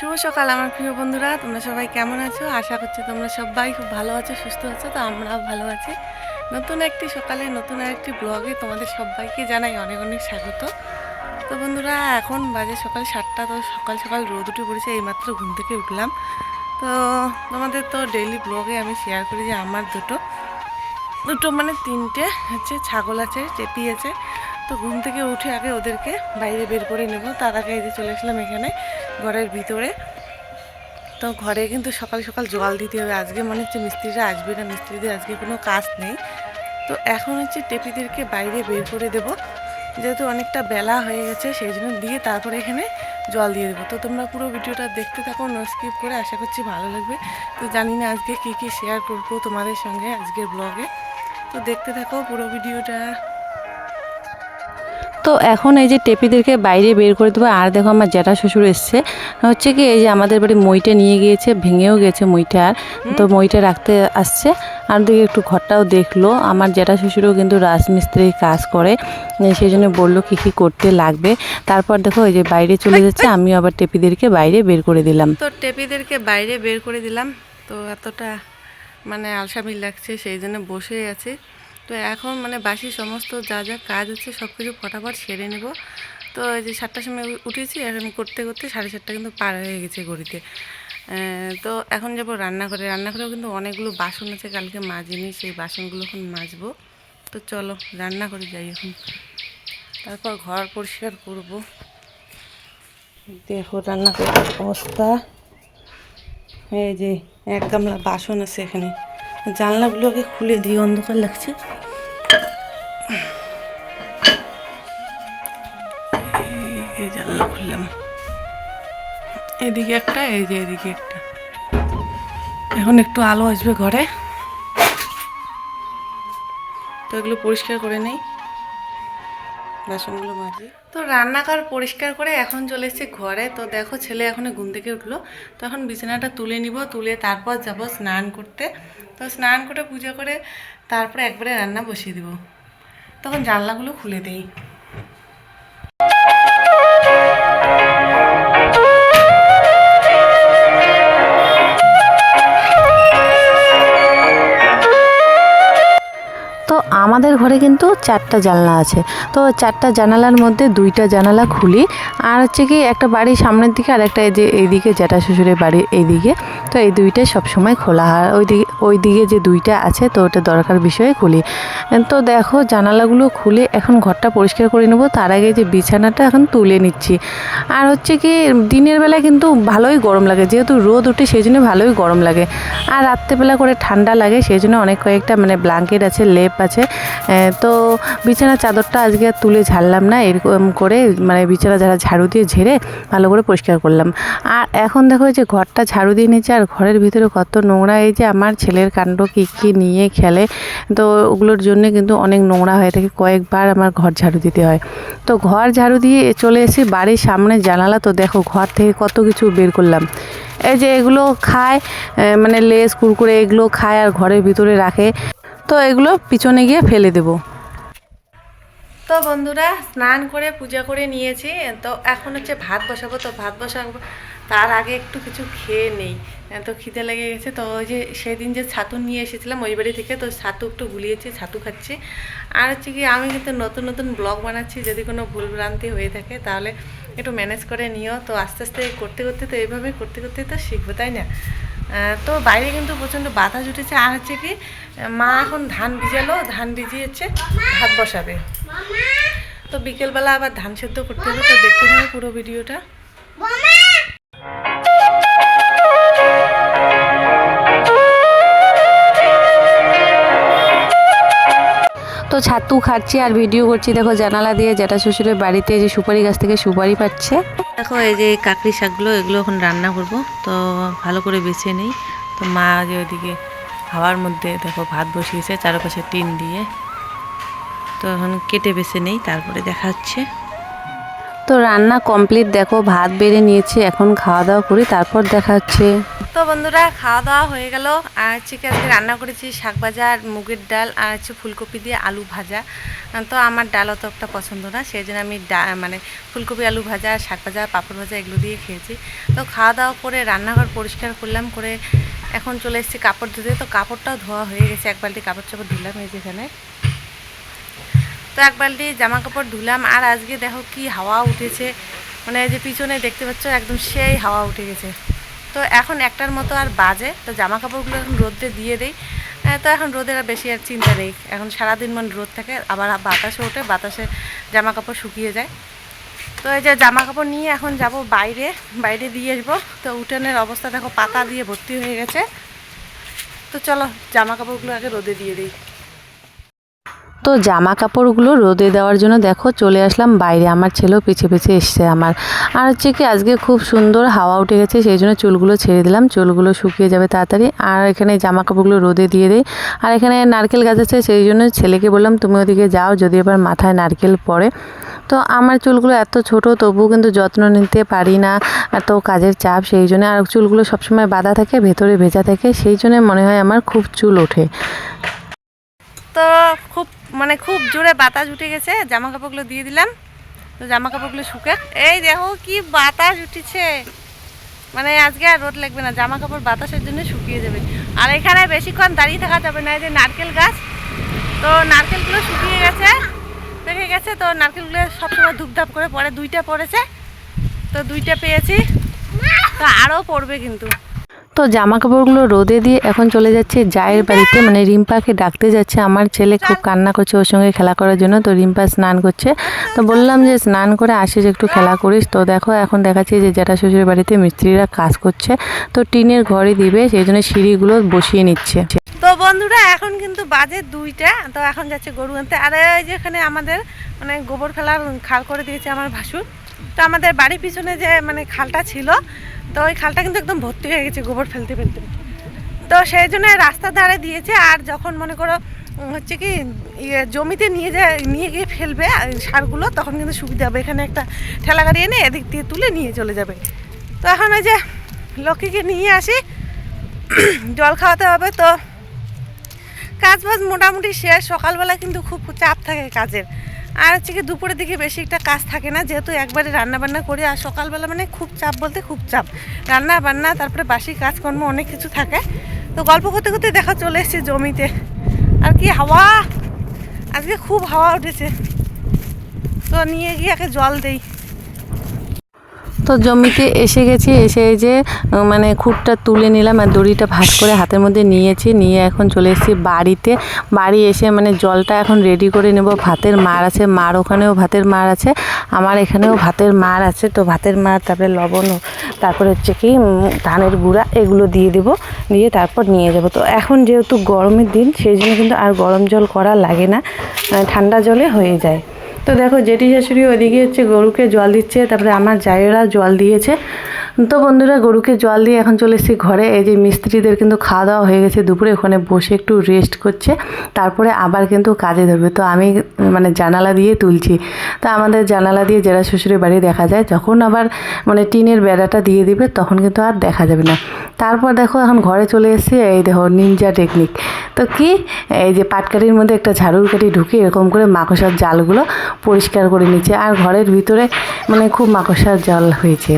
শুভ সকাল, আমার প্রিয় বন্ধুরা। তোমরা সবাই কেমন আছো? আশা করছি তোমরা সবাই খুব ভালো আছো, সুস্থ আছো, তো আমরাও ভালো আছি। নতুন একটি সকালে, নতুন একটি ব্লগে তোমাদের সবাইকে জানাই অনেক অনেক স্বাগত। তো বন্ধুরা, এখন বাজে সকাল সাতটা, তো সকাল সকাল রোদ উঠে পড়েছে, এইমাত্র ঘুম থেকে উঠলাম। তো তোমাদের তো ডেইলি ব্লগে আমি শেয়ার করি যে আমার দুটো। দুটো মানে তিনটে, হচ্ছে ছাগল আছে চেপি আছে। তো ঘুম থেকে উঠে আগে ওদেরকে বাইরে বের করে নেব। তার আগে এই যে চলে আসলাম এখানে। ঘরের ভিতরে। তো ঘরে কিন্তু সকাল সকাল জল দিতে হবে। আজকে মনে হচ্ছে মিস্ত্রিরা আসবে না। মিস্ত্রিদের আজকে কোনো কাজ নেই। তো এখন হচ্ছে টেপিদেরকে বাইরে বের করে দেব। যেহেতু অনেকটা বেলা হয়ে গেছে, সেই জন্য দিয়ে তারপরে এখানে জল দিয়ে দেবো। তো তোমরা পুরো ভিডিওটা দেখতে থাকো নো স্কিপ করে। আশা করছি ভালো লাগবে। তো জানি না আজকে কী কী শেয়ার করব তোমাদের সঙ্গে আজকের ব্লগে তো দেখতে থাকো পুরো ভিডিওটা। তো এখন এই যে টেপিদেরকে বাইরে বের করে দেবো। আর দেখো আমার জ্যাঠা শ্বশুর এসছে। হচ্ছে কি, এই যে আমাদের বাড়ি মইটা নিয়ে গিয়েছে, ভেঙেও গেছে মইটা আর। তো মইটা রাখতে আসছে। আর দিকে একটু ঘরটাও দেখল। আমার জ্যাঠা শ্বশুরও কিন্তু রাজমিস্ত্রির কাজ করে। সেই জন্য বলল কী কী করতে লাগবে। তারপর দেখো এই যে বাইরে চলে যাচ্ছে, আমিও আবার টেপিদেরকে বাইরে বের করে দিলাম। তো টেপিদেরকে বাইরে বের করে দিলাম। তো এতটা মানে আলসামি লাগছে, সেই জন্য বসে আছি। তো এখন মানে বাসি সমস্ত যা যা কাজ হচ্ছে সব কিছু ফটাফট সেরে নেব। তো এই যে সাতটার সময় উঠেছি, এখন করতে করতে সাড়ে সাতটা কিন্তু পার হয়ে গেছে ঘড়িতে। তো এখন যাব রান্নাঘরে। রান্নাঘরেও কিন্তু অনেকগুলো বাসন আছে, কালকে মাজিনি সেই বাসনগুলো এখন মাজবো। তো চলো রান্না করে যাই এখন। তারপর ঘর পরিষ্কার করব। দেখো রান্না করার অবস্থা। এই যে এক গামলা বাসন আছে এখানে। জানলাগুলোকে খুলে দিই অন্ধকার লাগছে। এদিকে একটা, এই যে এদিকে একটা। এখন একটু আলো আসবে ঘরে। তো এগুলো পরিষ্কার করে নেই। বাসনগুলো মাজি। তো রান্নাঘর পরিষ্কার করে এখন চলে এসেছি ঘরে। তো দেখো ছেলে এখন ঘুম থেকে উঠল। তো এখন বিছানাটা তুলে নিব, তুলে তারপর যাব স্নান করতে। তো স্নান করে, পুজো করে তারপরে একবারে রান্না বসিয়ে দিব। তখন জানলাগুলো খুলে দেই। আমাদের ঘরে কিন্তু চারটা জানলা আছে। তো চারটা জানালার মধ্যে দুইটা জানালা খুলি, আর হচ্ছে কি একটা বাড়ির সামনের দিকে আর একটা এই যে এইদিকে জ্যাঠা শ্বশুরের বাড়ির এইদিকে তো এই দুইটাই সবসময় খোলা হয় ওই দিকে ওই দিকে যে দুইটা আছে তো ওটা দরকার বিষয়ে খুলি। তো দেখো জানালাগুলো খুলে এখন ঘরটা পরিষ্কার করে নেব, তার আগে যে বিছানাটা এখন তুলে নিচ্ছি। আর হচ্ছে কি দিনের বেলা কিন্তু ভালোই গরম লাগে, যেহেতু রোদ উঠে সেই জন্য ভালোই গরম লাগে। আর রাত্রেবেলা করে ঠান্ডা লাগে, সেই জন্য অনেক কয়েকটা মানে ব্ল্যাঙ্কেট আছে, লেপ আছে তো বিছানার চাদরটা আজকে আর তুলে ঝাড়লাম না, এরকম করে মানে বিছানা যারা ঝাড়ু দিয়ে ঝেড়ে ভালো করে পরিষ্কার করলাম। আর এখন দেখো যে ঘরটা ঝাড়ু দিয়ে নিচ্ছে আর ঘরের ভিতরে কত নোংরা, এই যে আমার ছেলের কাণ্ড কী কী নিয়ে খেলে, তো ওগুলোর জন্য কিন্তু অনেক নোংরা হয়ে থাকে, কয়েকবার আমার ঘর ঝাড়ু দিতে হয়। তো ঘর ঝাড়ু দিয়ে চলে এসে বাড়ির সামনে জানালা, তো দেখো ঘর থেকে কত কিছু বের করলাম। এই যে এগুলো খায় মানে লেস, কুরকুরে এগুলো খায় আর ঘরের ভিতরে রাখে। তো এগুলো পিছনে গিয়ে ফেলে দেবো। তো বন্ধুরা, স্নান করে পূজা করে নিয়েছি। তো এখন হচ্ছে ভাত বসাবো, তো ভাত বসাবো। তার আগে একটু কিছু খেয়ে নেই। তো খিদে লেগে গেছে। তো ওই যে সেদিন যে ছাতু নিয়ে এসেছিলাম ওই বাড়ি থেকে, তো ছাতু একটু গুলিয়েছি, ছাতু খাচ্ছি। আর হচ্ছে কি, আমি কিন্তু নতুন নতুন ব্লগ বানাচ্ছি, যদি কোনো ভুলভ্রান্তি হয়ে থাকে, তাহলে একটু ম্যানেজ করে নিও। তো আস্তে আস্তে করতে করতে তো এইভাবে করতে করতে তো শিখব, তাই না? তো বাইরে কিন্তু প্রচণ্ড বাধা জুটেছে আর হচ্ছে কি মা এখন ধান ভিজালো ধান ভিজিয়েছে ভাত বসাবে। তো বিকেলবেলা আবার ধান সেদ্ধ করতে হবে তো দেখতে হবে পুরো ভিডিওটা। ছাতু খাচ্ছি আর ভিডিও করছি। দেখো জানালা দিয়ে জ্যাঠা শ্বশুরের বাড়িতে যে সুপারি গাছ থেকে সুপারি পাচ্ছে। দেখো, এই যে কাকড়ি শাকগুলো, এগুলো এখন রান্না করব। তো ভালো করে বেছে নেই। তো মা যে ওইদিকে হাওয়ার মধ্যে দেখো ভাত বসিয়েছে, চারপাশে টিন দিয়ে। তো এখন কেটে বেছে নেই, তারপরে দেখা হচ্ছে তো রান্না কমপ্লিট দেখো ভাত বেড়ে নিয়েছি, এখন খাওয়া দাওয়া করি, তারপর দেখাচ্ছে। তো বন্ধুরা, খাওয়া দাওয়া হয়ে গেল। আর হচ্ছে কি আজকে রান্না করেছি শাক ভাজা আর মুগের ডাল আর হচ্ছে ফুলকপি দিয়ে আলু ভাজা। তো আমার ডাল অত একটা পছন্দ না, সেই জন্য আমি মানে ফুলকপি, আলু ভাজা আর শাক ভাজা, পাঁপড় ভাজা এগুলো দিয়ে খেয়েছি। তো খাওয়া দাওয়া করে রান্নাঘর পরিষ্কার করলাম, করে এখন চলে এসেছি কাপড় ধুতে। তো কাপড়টাও ধোয়া হয়ে গেছে, এক বালতি কাপড় চাপড় ধুলাম এই যেখানে। তো এক বালতি জামা কাপড় ধুলাম, আর আজকে দেখো কি হাওয়া উঠেছে। মানে যে পিছনে দেখতে পাচ্ছ, একদম সেই হাওয়া উঠে গেছে। তো এখন একটার মতো আর বাজে, তো জামা কাপড়গুলো এখন রোদে দিয়ে দেই। তো এখন রোদের আর বেশি আর চিন্তা নেই। এখন সারাদিন মানে রোদ থাকে, আবার বাতাসে ওঠে, বাতাসে জামা কাপড় শুকিয়ে যায়। তো এই যে জামা কাপড় নিয়ে এখন যাব বাইরে বাইরে দিয়ে আসব। তো উঠানের অবস্থা দেখো, পাতা দিয়ে ভর্তি হয়ে গেছে। তো চলো জামা কাপড়গুলো আগে রোদে দিয়ে দিই। তো জামা কাপড়গুলো রোদে দেওয়ার জন্য দেখো চলে আসলাম। বাইরে আমার ছেলেও পিছে পিছে এসছে আমার। আর হচ্ছে কি আজকে খুব সুন্দর হাওয়া উঠে গেছে, সেই জন্য চুলগুলো ছেড়ে দিলাম। চুলগুলো শুকিয়ে যাবে তাড়াতাড়ি। আর এখানে জামা কাপড়গুলো রোদে দিয়ে দেয় আর এখানে নারকেল গাছ আছে, সেই জন্য ছেলেকে বললাম, তুমি ওদিকে যাও, যদি এবার মাথায় নারকেল পড়ে। তো আমার চুলগুলো এত ছোট তবু কিন্তু যত্ন নিতে পারি না। এত কাজের চাপ, সেই জন্য আর চুলগুলো সবসময় বাঁধা থাকে, ভেতরে ভেজা থাকে, সেই জন্য মনে হয় আমার খুব চুল ওঠে। তো খুব মানে খুব জোরে বাতাস উঠে গেছে জামা কাপড়গুলো দিয়ে দিলাম। তো জামা কাপড়গুলো শুকে এই দেখো কি বাতাস উঠেছে। মানে আজকে আর রোদ লাগবে না জামা কাপড় বাতাসের জন্য শুকিয়ে যাবে। আর এখানে বেশিক্ষণ দাঁড়িয়ে থাকা যাবে না, এই যে নারকেল গাছ। তো নারকেলগুলো শুকিয়ে গেছে পেকে গেছে, তো নারকেলগুলো সবসময় ধূপধাপ করে পড়ে, দুইটা পড়েছে। তো দুইটা পেয়েছি। তো আরও পড়বে কিন্তু। তো জামা কাপড়গুলো রোদে দিয়ে এখন চলে যাচ্ছে। জায়ের বাড়িতে মানে রিম্পাকে ডাকতে যাচ্ছে। আমার ছেলে খুব কান্না করছে ওর সঙ্গে খেলা করার জন্য। তো রিম্পা স্নান করছে। তো বললাম যে, স্নান করে আসিস, একটু খেলা করিস। তো দেখো, এখন দেখাচ্ছি যে, জ্যাঠা শ্বশুরের বাড়িতে মিস্ত্রিরা কাজ করছে। তো টিনের ঘরে দিবে, সেই জন্য সিঁড়িগুলো বসিয়ে নিচ্ছে। তো বন্ধুরা, এখন কিন্তু বাজে দুইটা। তো এখন যাচ্ছে গরু আনতে। আর এই যে এখানে আমাদের মানে গোবর ফেলার খাল করে দিয়েছে আমার ভাসুর। তো আমাদের বাড়ির পিছনে যে মানে খালটা ছিল, তো ওই খালটা কিন্তু একদম ভর্তি হয়ে গেছে, গোবর ফেলতে ফেলতে। তো সেই জন্য রাস্তার ধারে দিয়েছে, আর যখন মনে করো হচ্ছে কি ইয়ে জমিতে নিয়ে যায়, নিয়ে গিয়ে ফেলবে সারগুলো, তখন কিন্তু সুবিধা হবে। এখানে একটা ঠেলা গাড়ি এনে এদিক দিয়ে তুলে নিয়ে চলে যাবে। তো এখন ওই যে লক্ষ্মীকে নিয়ে আসি, জল খাওয়াতে হবে, তো কাজ বাজ মোটামুটি শেষ। সকালবেলা কিন্তু খুব চাপ থাকে কাজের। আর হচ্ছে কি দুপুরের দিকে বেশি একটা কাজ থাকে না, যেহেতু একবারে রান্নাবান্না করি আর সকালবেলা মানে খুব চাপ বলতে খুব চাপ। রান্না, বান্না, তারপরে বাসি কাজকর্ম অনেক কিছু থাকে। তো গল্প করতে করতে দেখা চলে এসেছে জমিতে। আর কি হাওয়া! আজকে খুব হাওয়া উঠেছে। তো নিয়ে গিয়ে একে জল দেই। তো জমিতে এসে গেছি, এসে যে মানে খুঁটটা তুলে নিলাম আর দড়িটা ভাঁজ করে হাতের মধ্যে নিয়েছি, নিয়ে এখন চলে এসেছি বাড়িতে। বাড়ি এসে মানে জলটা এখন রেডি করে নেব। ভাতের মার আছে, মার ওখানেও ভাতের মার আছে, আমার এখানেও ভাতের মার আছে। তো ভাতের মার, তারপরে লবণ, তারপরে হচ্ছে কি ধানের গুঁড়া এগুলো দিয়ে দেব, দিয়ে তারপর নিয়ে যাব। তো এখন যেহেতু গরমের দিন, সেই জন্য কিন্তু আর গরম জল করা লাগে না মানে ঠান্ডা জলে হয়ে যায়। তো দেখো জেঠি শাশুড়ি ওদিকে হচ্ছে গরুকে জল দিচ্ছে তারপরে আমার জায়েরা জল দিয়েছে। তো বন্ধুরা, গরুকে জল দিয়ে এখন চলে এসেছি ঘরে। এই যে মিস্ত্রিদের কিন্তু খাওয়া দাওয়া হয়ে গেছে দুপুরে, ওখানে বসে একটু রেস্ট করছে। তারপরে আবার কিন্তু কাজে ধরবে। তো আমি মানে জানালা দিয়ে তুলছি। তো আমাদের জানালা দিয়ে জেরা শ্বশুরের বাড়ি দেখা যায়। যখন আবার মানে টিনের বেড়াটা দিয়ে দিবে, তখন কিন্তু আর দেখা যাবে না। তারপর দেখো, এখন ঘরে চলে এসেছি। এই দেখো নিনজা টেকনিক তো কি? এই যে পাটকাঠির মধ্যে একটা ঝাড়ুর কাঠি ঢুকে এরকম করে মাকড়সার জালগুলো পরিষ্কার করে নিচ্ছে। আর ঘরের ভিতরে মানে খুব মাকড়সার জাল হয়েছে।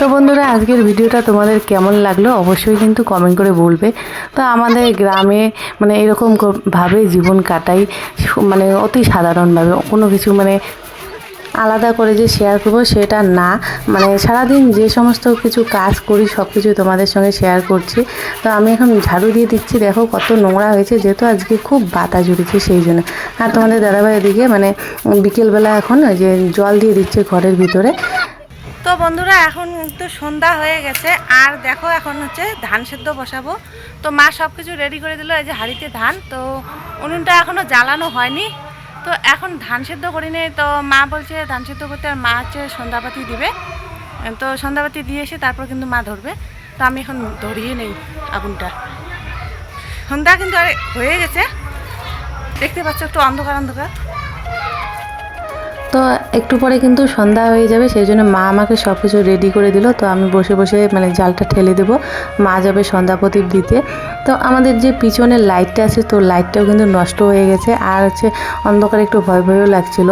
তো বন্ধুরা, আজকের ভিডিওটা তোমাদের কেমন লাগল অবশ্যই কিন্তু কমেন্ট করে বলবে। তো আমাদের গ্রামে মানে এরকম ভাবে জীবন কাটাই মানে অতি সাধারণভাবে। কোনো কিছু মানে আলাদা করে যে শেয়ার করব সেটা না। মানে সারাদিন যে সমস্ত কিছু কাজ করি সব কিছু তোমাদের সঙ্গে শেয়ার করছি। তো আমি এখন ঝাড়ু দিয়ে দিচ্ছি। দেখো কত নোংরা হয়েছে, যেহেতু আজকে খুব বাতাস উঠেছে সেই জন্য। আর তোমাদের দাদাভাই এদিকে মানে বিকেলবেলা এখন যে জল দিয়ে দিচ্ছে ঘরের ভিতরে। তো বন্ধুরা, এখন তো সন্ধ্যা হয়ে গেছে, আর দেখো এখন হচ্ছে ধান সেদ্ধ বসাবো। তো মা সব কিছু রেডি করে দিল, এই যে হাঁড়িতে ধান, তো উনুনটা এখনও জ্বালানো হয়নি। তো এখন ধান সেদ্ধ করিনি, তো মা বলছে ধান সেদ্ধ করতে আর মা হচ্ছে সন্ধ্যাবাতি দিবে। তো সন্ধ্যাবাতি দিয়ে এসে তারপর কিন্তু মা ধরবে। তো আমি এখন ধরিয়ে নেই আগুনটা। সন্ধ্যা কিন্তু আর হয়ে গেছে। দেখতে পাচ্ছ একটু অন্ধকার অন্ধকার। তো একটু পরে কিন্তু সন্ধ্যা হয়ে যাবে, সেই জন্য মা আমাকে সব কিছু রেডি করে দিল। তো আমি বসে বসে মানে জালটা ঠেলে দেবো, মা যাবে সন্ধ্যা প্রদীপ দিতে। তো আমাদের যে পিছনের লাইটটা আছে, তো লাইটটাও কিন্তু নষ্ট হয়ে গেছে। আর হচ্ছে অন্ধকার একটু ভয় ভয়ও লাগছিল।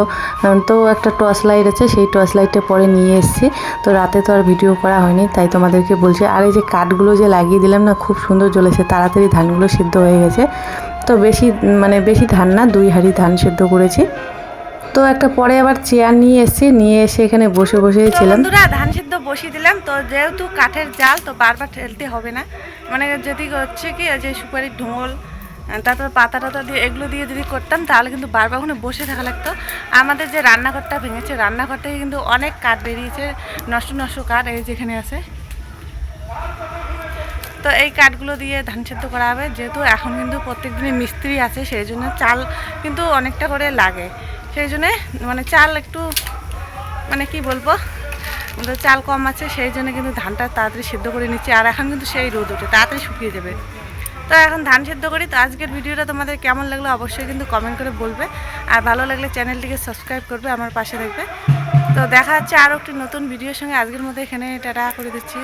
তো একটা টর্চ লাইট আছে, সেই টর্চ লাইটটা পরে নিয়ে এসেছি। তো রাতে তো আর ভিডিও করা হয়নি, তাই তোমাদেরকে বলছি, আর এই যে কাঠগুলো যে লাগিয়ে দিলাম না, খুব সুন্দর জ্বলেছে। তাড়াতাড়ি ধানগুলো সিদ্ধ হয়ে গেছে। তো বেশি মানে বেশি ধান না, দুই হাঁড়ি ধান সিদ্ধ করেছি। তো একটা পরে আবার চেয়ার নিয়ে এসে নিয়ে এসে এখানে বসে বসে ছিলাম। বন্ধুরা ধান সিদ্ধ বসিয়ে দিলাম। তো যেহেতু কাঠের জাল তো বারবার ঠেলতে হবে না। মানে যদি হচ্ছে কি যে সুপারির ঢোল তারপর পাতা টাতা দিয়ে এগুলো দিয়ে যদি করতাম তাহলে কিন্তু বারবার ওখানে বসে থাকা লাগতো। আমাদের যে রান্নাঘরটা ভেঙেছে রান্নাঘর থেকে কিন্তু অনেক কাঠ বেরিয়েছে। নষ্ট নষ্ট কাঠ এই যেখানে আছে। তো এই কাঠগুলো দিয়ে ধান সেদ্ধ করা হবে। যেহেতু এখন কিন্তু প্রত্যেক দিনই মিস্ত্রি আছে সেই জন্য চাল কিন্তু অনেকটা করে লাগে। সেই জন্যে মানে চাল একটু মানে কি বলব চাল কম আছে সেই জন্য কিন্তু ধানটা তাড়াতাড়ি সেদ্ধ করে নিচ্ছি। আর এখন কিন্তু সেই রোদ ওঠে, তাড়াতাড়ি শুকিয়ে যাবে। তো এখন ধান সেদ্ধ করি, তো আজকের ভিডিওটা তোমাদের কেমন লাগল অবশ্যই কিন্তু কমেন্ট করে বলবে। আর ভালো লাগলে চ্যানেলটিকে সাবস্ক্রাইব করবে, আমার পাশে দেখবে। তো দেখা যাচ্ছে আরও একটি নতুন ভিডিওর সঙ্গে। আজকের মধ্যে এখানে টাটা করে দিচ্ছি।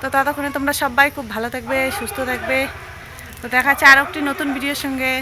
তো ততক্ষণে তোমরা সবাই খুব ভালো থাকবে, সুস্থ থাকবে। তো দেখা যাচ্ছে আরও একটি নতুন ভিডিওর সঙ্গে।